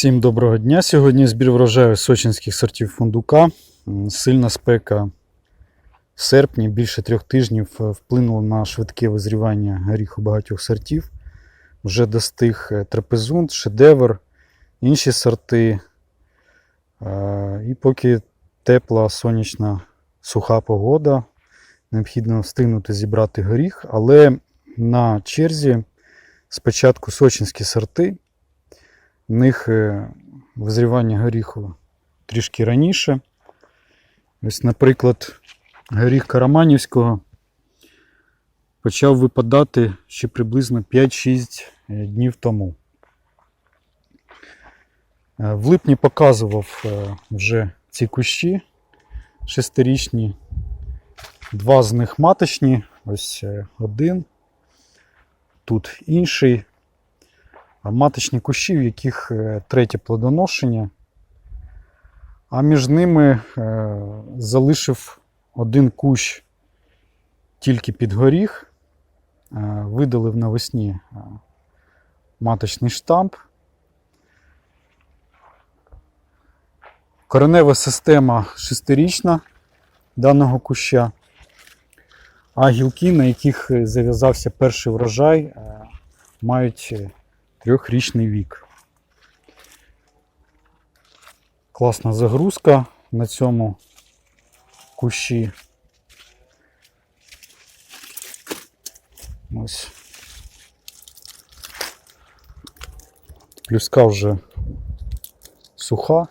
Всім доброго дня. Сьогодні збір врожаю сочинських сортів фундука. Сильна спека в серпні більше трьох тижнів е, вплинула на швидке визрівання горіху багатьох сортів. Вже достиг е, трапезунд, шедевр, інші сорти. Е, І поки тепла, сонячна, суха погода, необхідно встигнути зібрати горіх, але на черзі спочатку сочинські сорти. В них е, визрівання горіху трішки раніше. Ось, наприклад, горіх Караманівського почав випадати ще приблизно 5-6 днів тому. Е, В липні показував е, вже ці кущі шестирічні. Два з них маточні, ось е, один, тут інший. Маточні кущі, в яких е, третє плодоношення. А між ними е, залишив один кущ тільки під горіх, е, видалив навесні маточний штамп. Коренева система шестирічна даного куща, а гілки, на яких зав'язався перший врожай, мають трьохрічний вік. Класна загрузка на цьому кущі. Ось. Плюска вже суха.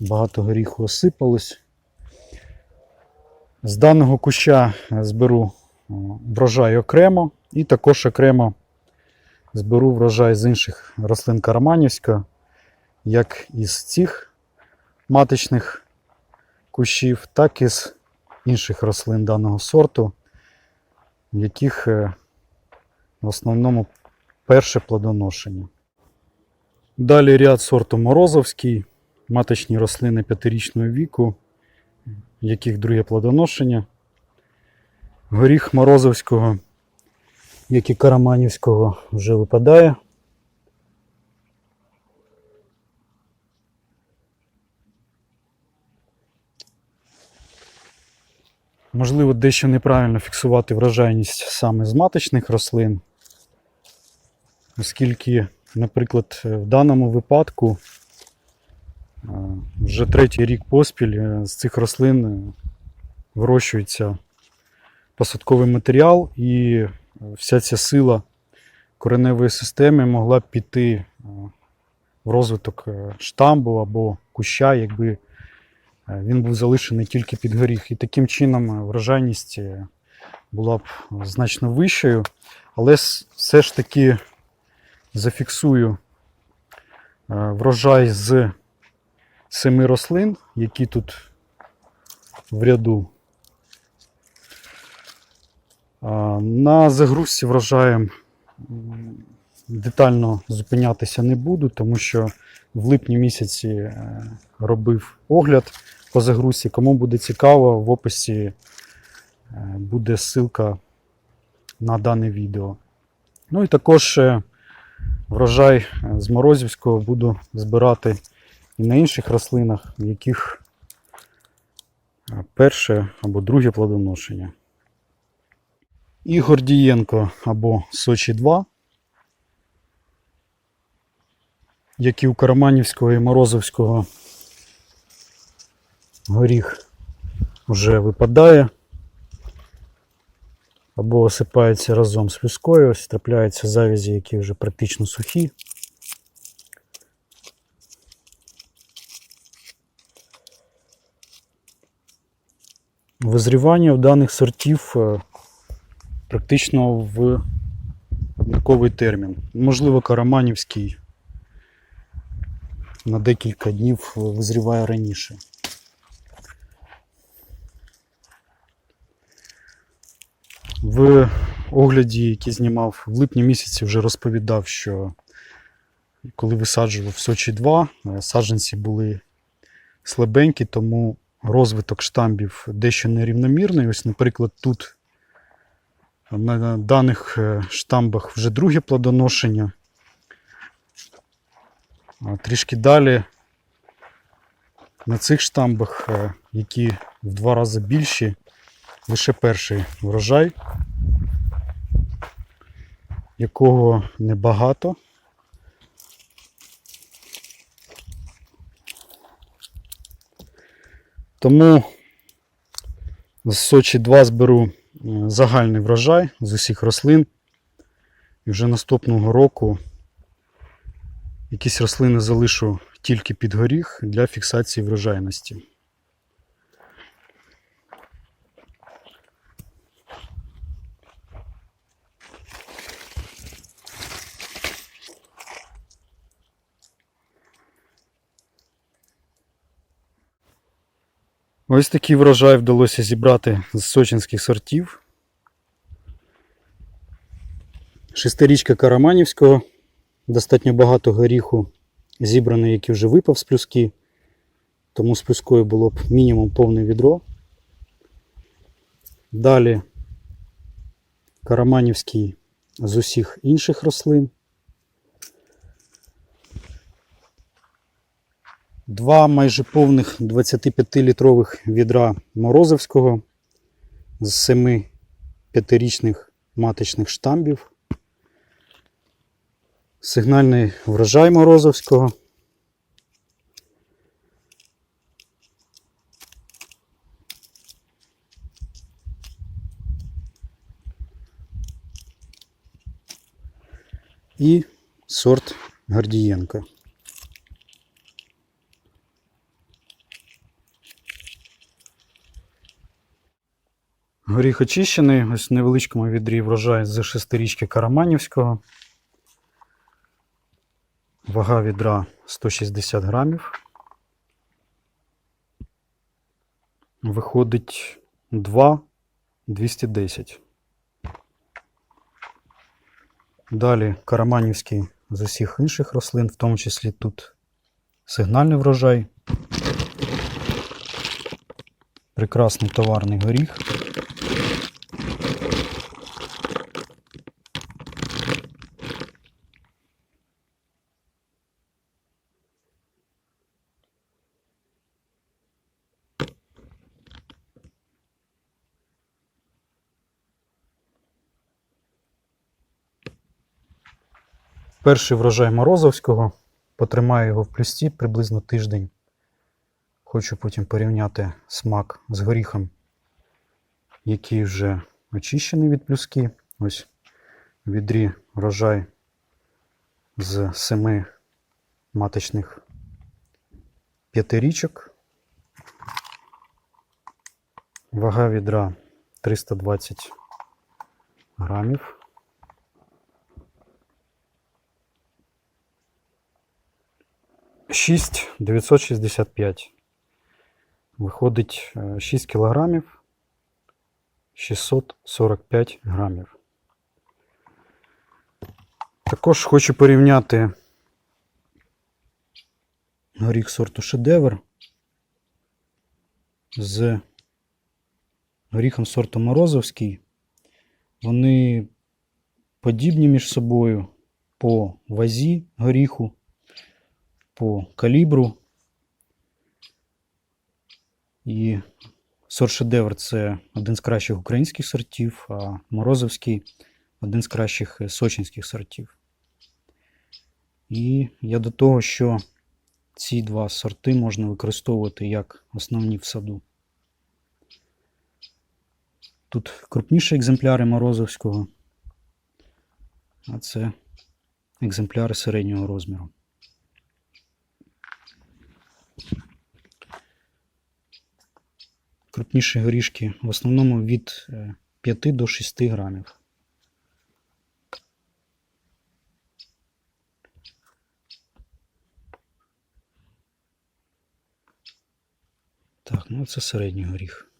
Багато горіху осипалось. З даного куща зберу е, врожай окремо. І також окремо зберу врожай з інших рослин Караманівська, як із цих маточних кущів, так і з інших рослин даного сорту, в яких е, в основному перше плодоношення. Далі ряд сорту Морозовський, маточні рослини п'ятирічного віку, яких друге плодоношення. Горіх Морозовського як і Караманівського вже випадає. Можливо, дещо неправильно фіксувати врожайність саме з маточних рослин, оскільки, наприклад, в даному випадку е, вже третій рік поспіль е, з цих рослин вирощується посадковий матеріал і вся ця сила кореневої системи могла б піти е, в розвиток е, штамбу або куща, якби е, він був залишений тільки під горіх. І таким чином врожайність е, була б значно вищою. Але все ж таки зафіксую врожай з семи рослин, які тут в ряду. На загрузці врожаєм детально зупинятися не буду, тому що в липні місяці е, робив огляд по загрузці. Кому буде цікаво, в описі е, буде ссылка на дане відео. Ну і також е, врожай з Морозівського буду збирати і на інших рослинах, в яких перше або друге плодоношення. Ігор Дієнко або Сочі 2, як і у Караманівського і Морозовського горіх вже випадає або осипається разом з плюскою, ось трапляються завязі, які вже практично сухі. Визрівання в даних сортів е, практично в однаковий термін. Можливо, Караманівський на декілька днів визріває раніше. В огляді, який знімав в липні місяці, вже розповідав, що коли висаджував Сочі 2, е, саджанці були слабенькі, тому розвиток штамбів дещо нерівномірний. Ось, наприклад, тут на даних е, штамбах вже друге плодоношення. Трішки далі на цих штамбах, е, які в два рази більші, лише перший врожай, якого небагато. Тому з Сочі 2 зберу загальний врожай з усіх рослин. І вже наступного року якісь рослини залишу тільки під горіх для фіксації врожайності. Ось такий врожай вдалося зібрати з сочинських сортів. Шестирічка Караманівського. Достатньо багато горіху зібрано, який вже випав з плюски. Тому з плюскою було б мінімум повне відро. Далі Караманівський з усіх інших рослин. Два майже повних 25-літрових відра Морозовського з семи п'ятирічних маточних штамбів. Сигнальний врожай Морозовського. І сорт Гордієнка. Горіх очищений, ось в невеличкому відрі врожай з шестирічки Караманівського. Вага відра 160 грамів. Виходить 2 210. Далі Караманівський з усіх інших рослин, в тому числі тут сигнальний врожай. Прекрасний товарний горіх. Перший врожай Морозовського. Потримаю його в плюсті приблизно тиждень. Хочу потім порівняти смак з горіхом, який вже очищений від плюски. Ось в відрі врожай з семи маточних п'ятирічок. Вага відра 320 грамів. Шість 965. Виходить е, 6 кілограмів 645 грамів. Також хочу порівняти горіх сорту шедевр з горіхом сорту Морозовський. Вони подібні між собою по вазі горіху, по калібру. І сорт шедевр це один з кращих українських сортів, а Морозовський один з кращих сочинських сортів. І я до того, що ці два сорти можна використовувати як основні в саду. Тут крупніші екземпляри Морозовського, а це екземпляри середнього розміру. Крупніші горішки в основному від е, 5 до 6 грамів. Так, ну це середній горіх.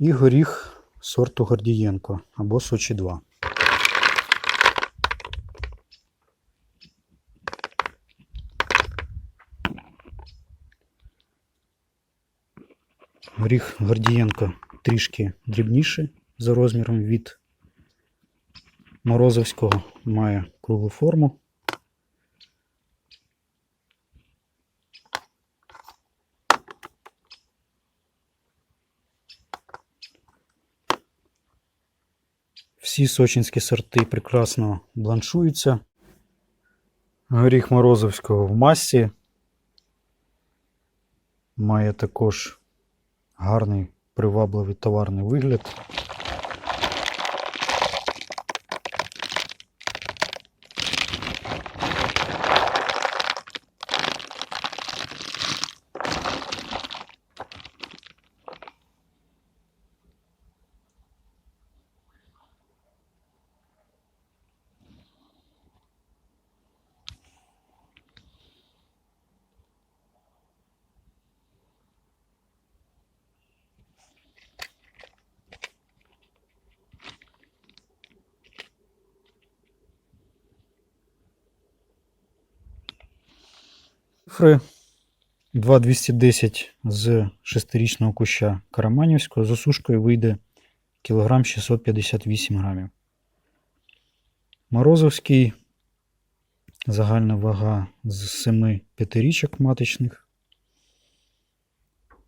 І горіх сорту Гордієнко або Сочі 2. Горіх Гордієнко трішки дрібніший за розміром від Морозовського, має круглу форму. Всі сочинські сорти прекрасно бланшуються. Горіх Морозовського в масі. Має також гарний привабливий товарний вигляд. Цифри 2210 з 6-річного куща Караманівського з осушкою вийде кілограм 658 грамів. Морозовський загальна вага з 7 п'ятирічок маточних.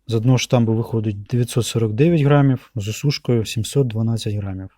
З одного штамбу виходить 949 грамів, з осушкою 712 грамів.